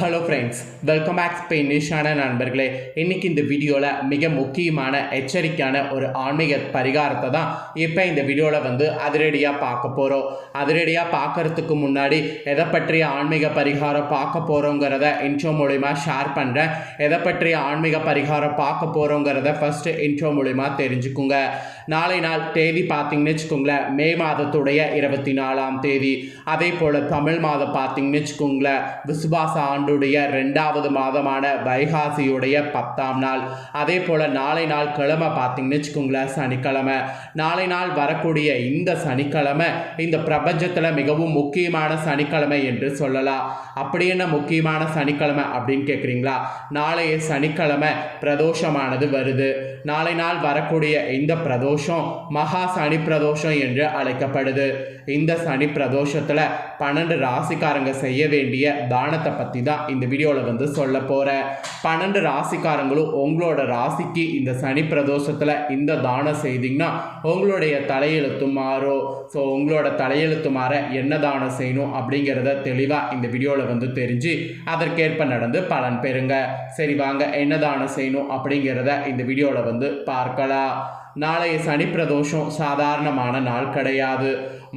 Hello friends welcome back ஸ்பெயினிஷான நண்பர்களே. இன்னைக்கு இந்த வீடியோவில் மிக முக்கியமான எச்சரிக்கையான ஒரு ஆன்மீக பரிகாரத்தை தான் இப்போ இந்த வீடியோவில் வந்து அதிரடியாக பார்க்க போகிறோம் அதிரடியாக பார்க்கறதுக்கு முன்னாடி எதை பற்றிய ஆன்மீக பரிகாரம் பார்க்க போகிறோங்கிறத இன்ட்ரோ மூலிமா ஷேர் பண்ணுறேன் எதை பற்றிய ஆன்மீக பரிகாரம் பார்க்க போகிறோங்கிறத ஃபஸ்ட்டு இன்ட்ரோ மூலிமா தெரிஞ்சுக்குங்க. நாளை நாள் தேதி பார்த்தீங்கன்னு வச்சுக்கோங்களேன் மே மாதத்துடைய இருபத்தி நாலாம் தேதி. அதே போல் தமிழ் மாதம் பார்த்தீங்கன்னு வச்சுக்கோங்களேன் விசுவாச ஆண்டுடைய ரெண்டாவது மாதமான வைகாசியுடைய பத்தாம் நாள். அதே போல் நாளை நாள் கிழமை பார்த்தீங்கன்னு வச்சுக்கோங்களேன் சனிக்கிழமை. நாளை நாள் வரக்கூடிய இந்த சனிக்கிழமை இந்த பிரபஞ்சத்தில் மிகவும் முக்கியமான சனிக்கிழமை என்று சொல்லலாம். அப்படி என்ன முக்கியமான சனிக்கிழமை அப்படின்னு கேட்குறீங்களா நாளைய சனிக்கிழமை பிரதோஷமானது வருது. நாளை நாள் வரக்கூடிய இந்த பிரதோஷம் மகா சனி பிரதோஷம் என்று அழைக்கப்படுது. இந்த சனி பிரதோஷத்தில் பன்னெண்டு ராசிக்காரங்க செய்ய வேண்டிய தானத்தை பற்றி தான் இந்த வீடியோவில் வந்து சொல்ல போகிறேன் பன்னெண்டு ராசிக்காரங்களும் உங்களோட ராசிக்கு இந்த சனி பிரதோஷத்தில் இந்த தானம் செய்தீங்கன்னா உங்களுடைய தலையெழுத்து மாறும் ஸோ உங்களோட தலையெழுத்து மாற என்ன தானம் செய்யணும் அப்படிங்கிறத தெளிவாக இந்த வீடியோவில் வந்து தெரிஞ்சு அதற்கேற்ப நடந்து பலன் பெறுங்க. சரி வாங்க என்ன தானம் செய்யணும் அப்படிங்கிறத இந்த வீடியோவில் வந்து பார்க்கலாம். நாளைய சனி பிரதோஷம் சாதாரணமான நாள் கிடையாது.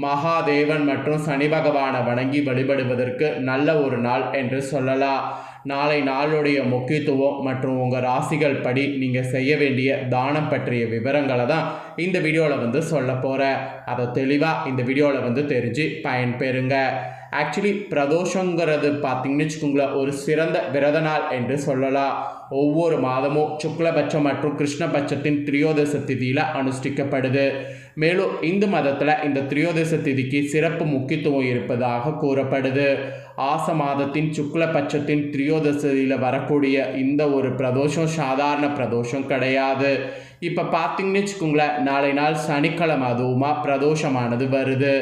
மகாதேவன் மற்றும் சனி பகவானை வணங்கி வழிபடுவதற்கு நல்ல ஒரு நாள் என்று சொல்லலாம். நாளை நாளுடைய முக்கியத்துவம் மற்றும் உங்கள் ராசிகள் படி நீங்கள் செய்ய வேண்டிய தானம் பற்றிய விவரங்களை தான் இந்த வீடியோவில் வந்து சொல்ல போகிறேன் அதை தெளிவாக இந்த வீடியோவில் வந்து தெரிஞ்சு பயன்பெறுங்க. ஆக்சுவலி பிரதோஷங்கிறது பார்த்தீங்கன்னு வச்சுக்கோங்களேன் ஒரு சிறந்த விரத நாள் என்று சொல்லலாம். ஒவ்வொரு மாதமும் சுக்லபட்சம் மற்றும் கிருஷ்ணபட்சத்தின் திரியோதச திதியில் அனுஷ்டிக்கப்படுது. மேலும் இந்து மதத்தில் இந்த திரியோதச திதிக்கு சிறப்பு முக்கியத்துவம் இருப்பதாக கூறப்படுது. ஆச மாதத்தின் சுக்லபட்சத்தின் திரியோதசியில் வரக்கூடிய இந்த ஒரு பிரதோஷம் சாதாரண பிரதோஷம் கிடையாது. இப்போ பார்த்தீங்கன்னு வச்சுக்கோங்களேன் நாளை நாள் சனிக்கிழமை அதுவுமா பிரதோஷமானது வருது.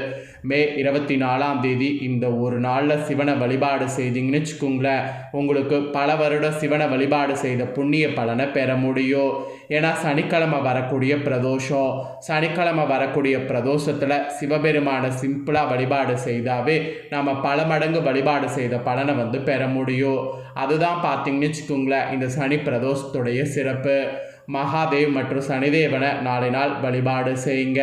மே இருபத்தி நாலாம் தேதி இந்த ஒரு நாளில் சிவனை வழிபாடு செய்தீங்கன்னு வச்சுக்கோங்களேன். உங்களுக்கு பல வருட சிவனை வழிபாடு செய்த புண்ணிய பலனை பெற முடியும். ஏன்னா சனிக்கிழமை வரக்கூடிய பிரதோஷம். சனிக்கிழமை வரக்கூடிய பிரதோஷத்தில் சிவபெருமானை சிம்பிளாக வழிபாடு செய்தாவே நம்ம பல மடங்கு வழிபாடு செய்த பலனை வந்து பெற முடியும். அதுதான் பார்த்தீங்கன்னு வச்சுக்கோங்களேன் இந்த சனி பிரதோஷத்துடைய சிறப்பு. மகாதேவ் மற்றும் சனிதேவனை நாளை நாள் வழிபாடு செய்யுங்க.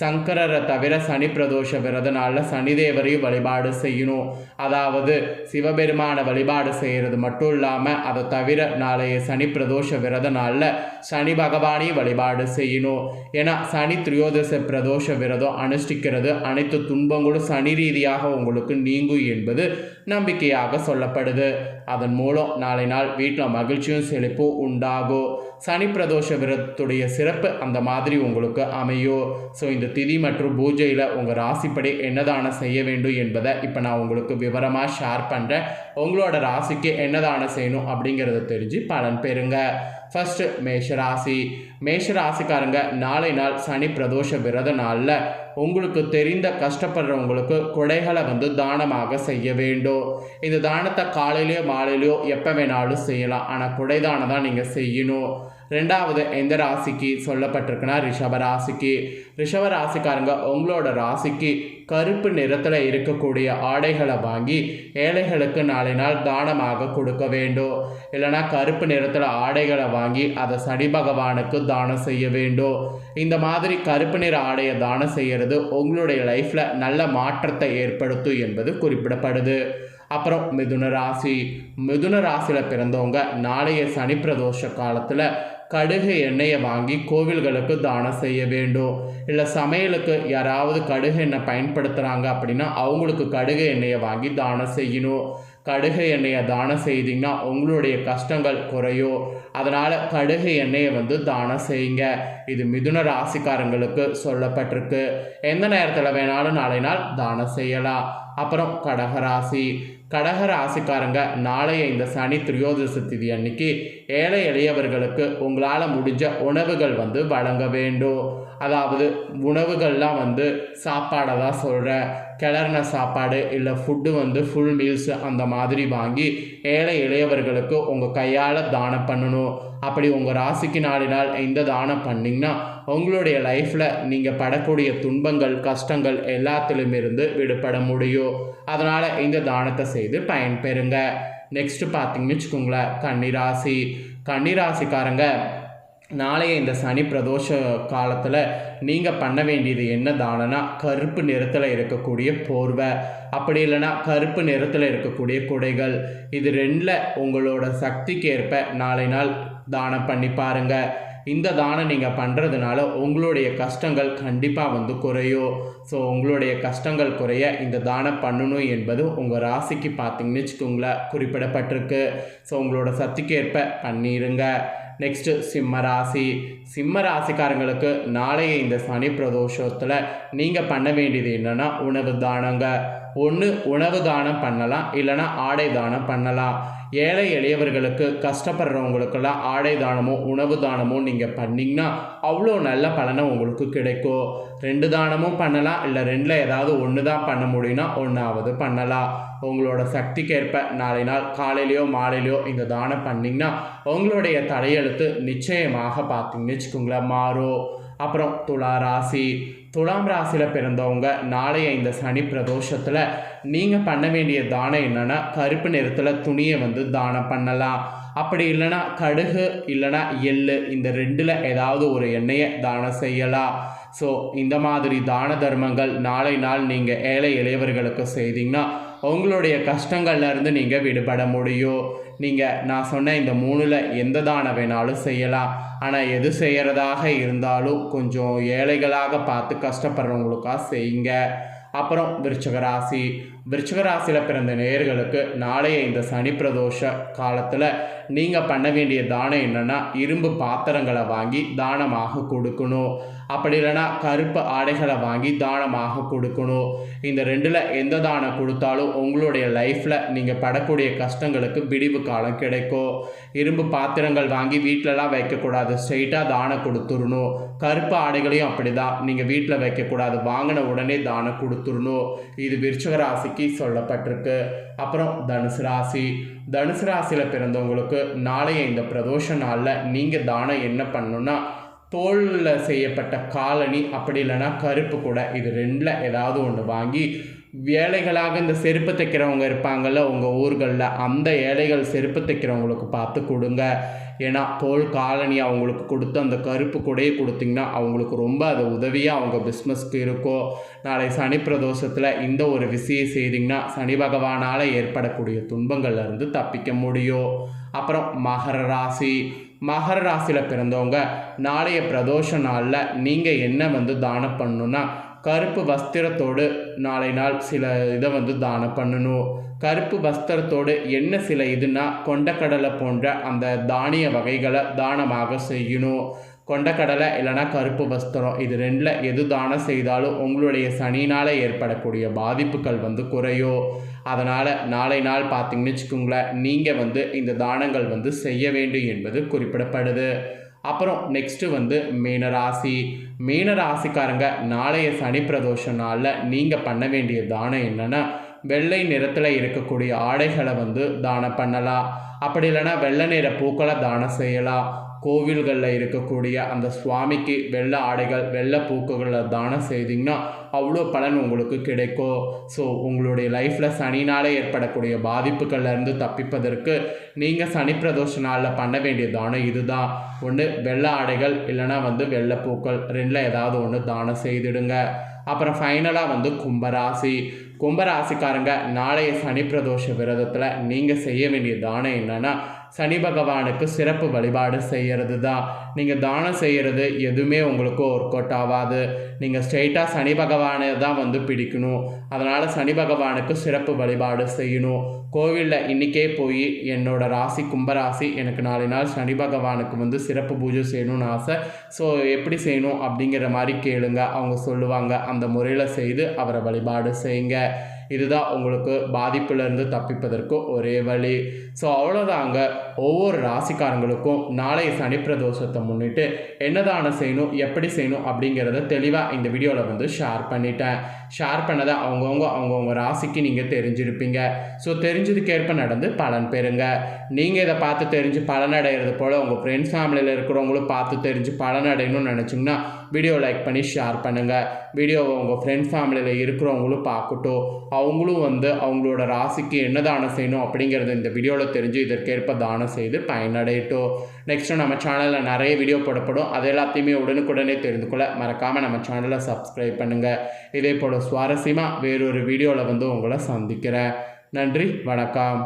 சங்கரரை தவிர சனி பிரதோஷ விரத நாளில் சனிதேவரையும் வழிபாடு செய்யணும். அதாவது சிவபெருமானை வழிபாடு செய்கிறது மட்டும் இல்லாமல் அதை தவிர நாளைய சனி பிரதோஷ விரத நாளில் சனி பகவானையும் வழிபாடு செய்யணும். ஏன்னா சனி திரியோதச பிரதோஷ விரதம் அனுஷ்டிக்கிறது. அனைத்து துன்பங்களும் சனி ரீதியாக உங்களுக்கு நீங்கும் என்பது நம்பிக்கையாக சொல்லப்படுது. அதன் மூலம் நாளை நாள் வீட்டில் மகிழ்ச்சியும் செழிப்பும் உண்டாகும். சனி பிரதோஷ விரதத்துடைய சிறப்பு அந்த மாதிரி உங்களுக்கு அமையும் ஸோ இந்த திதி மற்றும் பூஜையில் உங்கள் ராசிப்படி என்ன செய்ய வேண்டும் என்பதை இப்போ நான் உங்களுக்கு விவரமாக ஷேர் பண்ணுறேன் உங்களோட ராசிக்கு என்ன செய்யணும் அப்படிங்கிறத தெரிஞ்சு பலன் பெறுங்க. ஃபஸ்ட்டு மேஷராசி மேஷராசிக்காரங்க நாளை நாள் சனி பிரதோஷ விரத நாளில் உங்களுக்கு தெரிந்த கஷ்டப்படுறவங்களுக்கு குடைகளை வந்து தானமாக செய்ய வேண்டும். இந்த தானத்தை காலையிலையோ மாலையிலையோ எப்போ வேணாலும் செய்யலாம். ஆனால் குடைதானம் தான் நீங்கள் செய்யணும். ரெண்டாவது எந்த ராசிக்கு சொல்லப்பட்டிருக்குன்னா ரிஷப ராசிக்கு. ரிஷப ராசிக்காரங்க உங்களோட ராசிக்கு கருப்பு நிறத்தில் இருக்கக்கூடிய ஆடைகளை வாங்கி ஏழைகளுக்கு நாளை நாள் தானமாக கொடுக்க வேண்டும். இல்லைனா கருப்பு நிறத்தில் ஆடைகளை வாங்கி அதை சனி பகவானுக்கு தானம் செய்ய வேண்டும். இந்த மாதிரி கருப்பு நிற ஆடையை தானம் செய்கிறது உங்களுடைய லைஃப்பில் நல்ல மாற்றத்தை ஏற்படுத்தும் என்பது குறிப்பிடப்படுது. அப்புறம் மிதுன ராசி. மிதுன ராசியில் பிறந்தவங்க நாளைய சனி பிரதோஷ காலத்தில் கடுகு எண்ணெயை வாங்கி கோவில்களுக்கு தானம் செய்ய வேண்டும். இல்லை சமையலுக்கு யாராவது கடுகு எண்ணெய் பயன்படுத்துகிறாங்க அப்படின்னா அவங்களுக்கு கடுகு எண்ணெயை வாங்கி தானம் செய்யணும். கடுகு எண்ணெயை தானம் செய்தீங்கன்னா உங்களுடைய கஷ்டங்கள் குறையும். அதனால் கடுகு எண்ணெயை வந்து தானம் செய்யுங்க. இது மிதுன ராசிக்காரங்களுக்கு சொல்லப்பட்டிருக்கு. எந்த நேரத்தில் வேணாலும் நாளை நாள் தானம் செய்யலாம். அப்புறம் கடகராசி கடக ராசிக்காரங்க நாளைய இந்த சனி திரியோதச திதி அன்னைக்கு ஏழை எளியவர்களுக்கு உங்களால் முடிஞ்ச உணவுகள் வந்து வழங்க வேண்டும். அதாவது உணவுகள்லாம் வந்து சாப்பாடை தான் சொல்கிறேன் கிளறின சாப்பாடு இல்லை ஃபுட்டு வந்து ஃபுல் மீல்ஸு அந்த மாதிரி வாங்கி ஏழை இளையவர்களுக்கு உங்கள் கையால் தானம் பண்ணணும். அப்படி உங்கள் ராசிக்கு நாலு நாள் இந்த தானம் பண்ணிங்கன்னா உங்களுடைய லைஃப்பில் நீங்கள் படக்கூடிய துன்பங்கள் கஷ்டங்கள் எல்லாத்திலுமிருந்து விடுபட முடியும். அதனால் இந்த தானத்தை செய்து பயன்பெறுங்க. நெக்ஸ்ட்டு பார்த்தீங்கன்னு வச்சுக்கோங்களேன் கன்னிராசி. கன்னிராசிக்காரங்க நாளைய இந்த சனி பிரதோஷ காலத்தில் நீங்கள் பண்ண வேண்டியது என்ன தானனா கருப்பு நிறத்தில் இருக்கக்கூடிய போர்வை. அப்படி இல்லைன்னா கருப்பு நிறத்தில் இருக்கக்கூடிய குடைகள். இது ரெண்டில் உங்களோட சக்திக்கு ஏற்ப நாளை நாள் தானம் பண்ணி பாருங்கள் இந்த தானம் நீங்கள் பண்ணுறதுனால உங்களுடைய கஷ்டங்கள் கண்டிப்பாக வந்து குறையும். ஸோ உங்களுடைய கஷ்டங்கள் குறைய இந்த தானம் பண்ணணும் என்பது உங்கள் ராசிக்கு பார்த்தீங்கன்னு வச்சுக்கோங்களேன் குறிப்பிடப்பட்டிருக்கு. ஸோ உங்களோட சக்திக்கு ஏற்ப பண்ணிடுங்க நெக்ஸ்ட்டு சிம்ம ராசி சிம்ம ராசிக்காரங்களுக்கு நாளைய இந்த சனி பிரதோஷத்தில் நீங்கள் பண்ண வேண்டியது என்னென்னா உணவு தானங்க ஒன்று உணவு தானம் பண்ணலாம் இல்லைன்னா ஆடை தானம் பண்ணலாம் ஏழை எளியவர்களுக்கு கஷ்டப்படுறவங்களுக்கெல்லாம் ஆடை தானமோ உணவு தானமோ நீங்கள் பண்ணிங்கன்னா அவ்வளோ நல்ல பலனை உங்களுக்கு கிடைக்கும். ரெண்டு தானமும் பண்ணலாம் இல்லை ரெண்டில் ஏதாவது ஒன்று தான் பண்ண முடியும்னா ஒன்றாவது பண்ணலாம். உங்களோட சக்திக்கேற்ப நாளை நாள் காலையிலையோ மாலையிலையோ இந்த தானம் பண்ணிங்கன்னா உங்களுடைய தலையெழுத்து நிச்சயமாக பார்த்தீங்கன்னு வச்சுக்கோங்களேன் மாறும். அப்புறம் துளா ராசி. துலாம் ராசியில் பிறந்தவங்க நாளைய இந்த சனி பிரதோஷத்தில் நீங்கள் பண்ண வேண்டிய தானம் என்னென்னா கருப்பு நிறத்தில் துணியை வந்து தானம் பண்ணலாம். அப்படி இல்லைன்னா கடுகு இல்லைன்னா எள்ளு இந்த ரெண்டில் ஏதாவது ஒரு எண்ணெயை தானம் செய்யலாம். ஸோ இந்த மாதிரி தான தர்மங்கள் நாளை நாள் நீங்கள் ஏழை இளையவர்களுக்கு செய்தீங்கன்னா உங்களுடைய கஷ்டங்கள்லேருந்து நீங்கள் விடுபட முடியும். நீங்கள் நான் சொன்ன இந்த மூணில் எந்த தானம் வேணாலும் செய்யலாம். ஆனால் எது செய்கிறதாக இருந்தாலும் கொஞ்சம் ஏழைகளாக பார்த்து கஷ்டப்படுறவங்களுக்காக செய்யுங்க. அப்புறம் விருச்சக ராசி. விருச்சக ராசியில் பிறந்த நேயர்களுக்கு நாளைய இந்த சனி பிரதோஷ காலத்தில் நீங்கள் பண்ண வேண்டிய தானம் என்னென்னா இரும்பு பாத்திரங்களை வாங்கி தானமாக கொடுக்கணும். அப்படி இல்லைன்னா கருப்பு ஆடைகளை வாங்கி தானமாக கொடுக்கணும். இந்த ரெண்டில் எந்த தானம் கொடுத்தாலும் உங்களுடைய லைஃப்பில் நீங்கள் படக்கூடிய கஷ்டங்களுக்கு விடிவு காலம் கிடைக்கும். இரும்பு பாத்திரங்கள் வாங்கி வீட்டிலலாம் வைக்கக்கூடாது. ஸ்ட்ரெயிட்டாக தானம் கொடுத்துடணும். கருப்பு ஆடைகளையும் அப்படி தான் நீங்கள் வீட்டில் வைக்கக்கூடாது. வாங்கின உடனே தானம் கொடுத்துடணும். இது விருச்சக ராசிக்கு சொல்லப்பட்டிருக்கு. அப்புறம் தனுசு ராசி. தனுசு ராசியில் பிறந்தவங்களுக்கு நாளைய இந்த பிரதோஷ நாளில் நீங்கள் தானம் என்ன பண்ணணுன்னா தோலில் செய்யப்பட்ட காலணி அப்படி இல்லைன்னா கருப்பு கூட. இது ரெண்டில் ஏதாவது ஒன்று வாங்கி வேலைகளாக இந்த செருப்பு தைக்கிறவங்க இருப்பாங்கள்ல உங்கள் ஊர்களில் அந்த ஏழைகள் செருப்பு தைக்கிறவங்களுக்கு பார்த்து கொடுங்க. ஏன்னா தோல் காலனி அவங்களுக்கு கொடுத்து அந்த கருப்பு கூடையே கொடுத்திங்கன்னா அவங்களுக்கு ரொம்ப அது உதவியாக அவங்க பிஸ்னஸ்க்கு இருக்கும் நாளை சனி பிரதோஷத்தில் இந்த ஒரு விஷயம் செய்திங்கன்னா சனி பகவானால் ஏற்படக்கூடிய துன்பங்கள்லேருந்து தப்பிக்க முடியும். அப்புறம் மகர ராசி. மகர ராசியில் பிறந்தவங்க நாளைய பிரதோஷ நாளில் நீங்கள் என்ன வந்து தானம் பண்ணணுன்னா கருப்பு வஸ்திரத்தோடு நாளை நாள் சில இதை வந்து தானம் பண்ணணும். கருப்பு வஸ்திரத்தோடு என்ன சில இதுனா கொண்டக்கடலை போன்ற அந்த தானிய வகைகளை தானமாக செய்யணும். கொண்டக்கடலை இல்லைனா கருப்பு வஸ்திரம் இது ரெண்டில் எது தானம் செய்தாலும் உங்களுடைய சனினால் ஏற்படக்கூடிய பாதிப்புகள் வந்து குறையும். அதனால் நாளை நாள் பார்த்தீங்கன்னு வச்சுக்கோங்களேன் நீங்கள் வந்து இந்த தானங்கள் வந்து செய்ய வேண்டும் என்பது குறிப்பிடப்படுது. அப்புறம் நெக்ஸ்ட்டு வந்து மீனராசி மீனராசிக்காரங்க நாளைய சனி பிரதோஷ நாளில் நீங்கள் பண்ண வேண்டிய தானம் என்னென்னா வெள்ளை நிறத்தில் இருக்கக்கூடிய ஆடைகளை வந்து தானம் பண்ணலாம். அப்படி இல்லைன்னா வெள்ளை நிற பூக்களை தானம் செய்யலாம். கோவில்களில் இருக்கக்கூடிய அந்த சுவாமிக்கு வெள்ளை ஆடைகள் வெள்ளை பூக்குகளை தானம் செய்தீங்கன்னா அவ்வளோ பலன் உங்களுக்கு கிடைக்கும். ஸோ உங்களுடைய லைஃப்பில் சனினால் ஏற்படக்கூடிய பாதிப்புகள்லேருந்து தப்பிப்பதற்கு நீங்கள் சனி பிரதோஷ நாளில் பண்ண வேண்டிய தானம் இதுதான். ஒன்று வெள்ளை ஆடைகள் இல்லைனா வந்து வெள்ளை பூக்கள் ரெண்டில் ஏதாவது ஒன்று தானம் செய்திடுங்க. அப்புறம் ஃபைனலாக வந்து கும்பராசி. கும்பராசிக்காரங்க நாளைய சனி பிரதோஷ விரதத்தில் நீங்கள் செய்ய வேண்டிய தானம் என்னென்னா சனி பகவானுக்கு சிறப்பு வழிபாடு செய்கிறது தான் நீங்கள் தானம் செய்கிறது எதுவுமே உங்களுக்கு ஒர்க் அவுட் ஆகாது. நீங்கள் ஸ்ட்ரெயிட்டாக சனி பகவானை தான் வந்து பிடிக்கணும். அதனால் சனி பகவானுக்கு சிறப்பு வழிபாடு செய்யணும். கோவிலில் இன்றைக்கே போய் என்னோடய ராசி கும்பராசி எனக்கு நாலு நாள் சனி பகவானுக்கு வந்து சிறப்பு பூஜை செய்யணும்னு ஆசை. ஸோ எப்படி செய்யணும் அப்படிங்கிற மாதிரி கேளுங்க. அவங்க சொல்லுவாங்க. அந்த முறையில் செய்து அவரை வழிபாடு செய்யுங்க. இதுதான் உங்களுக்கு பாதிப்புலேருந்து தப்பிப்பதற்கு ஒரே வழி. ஸோ அவ்வளோதாங்க ஒவ்வொரு ராசிக்காரங்களுக்கும் நாளைய சனி பிரதோஷத்தை முன்னிட்டு என்னதான செய்யணும் எப்படி செய்யணும் அப்படிங்கிறத தெளிவாக இந்த வீடியோவில் வந்து ஷேர் பண்ணிட்டேன். ஷேர் பண்ணதை அவங்கவுங்க அவங்கவுங்க ராசிக்கு நீங்கள் தெரிஞ்சிருப்பீங்க. ஸோ தெரிஞ்சதுக்கேற்ப நடந்து பலன் பெறுங்க. நீங்கள் இதை பார்த்து தெரிஞ்சு பலன் அடைகிறது போல் உங்கள் ஃப்ரெண்ட்ஸ் ஃபேமிலியில் இருக்கிறவங்களும் பார்த்து தெரிஞ்சு பலன் அடையணும்னு நினச்சிங்கன்னா வீடியோ லைக் பண்ணி ஷேர் பண்ணுங்கள் வீடியோவை உங்கள் ஃப்ரெண்ட்ஸ் ஃபேமிலியில் இருக்கிறவங்களும் பார்க்கட்டும். அவங்களும் வந்து அவங்களோட ராசிக்கு என்ன தானம் செய்யணும் அப்படிங்கிறது இந்த வீடியோவில் தெரிஞ்சு இதற்கேற்ப தானம் செய்து பயனடையட்டும். நெக்ஸ்ட்டு நம்ம சேனலில் நிறைய வீடியோ போடப்படும். அது எல்லாத்தையுமே உடனுக்குடனே தெரிந்து கொள்ள மறக்காமல் நம்ம சேனலை சப்ஸ்கிரைப் பண்ணுங்கள் இதே போல் சுவாரஸ்யமாக வேறொரு வீடியோவில் வந்து உங்களை சந்திக்கிறேன். நன்றி வணக்கம்.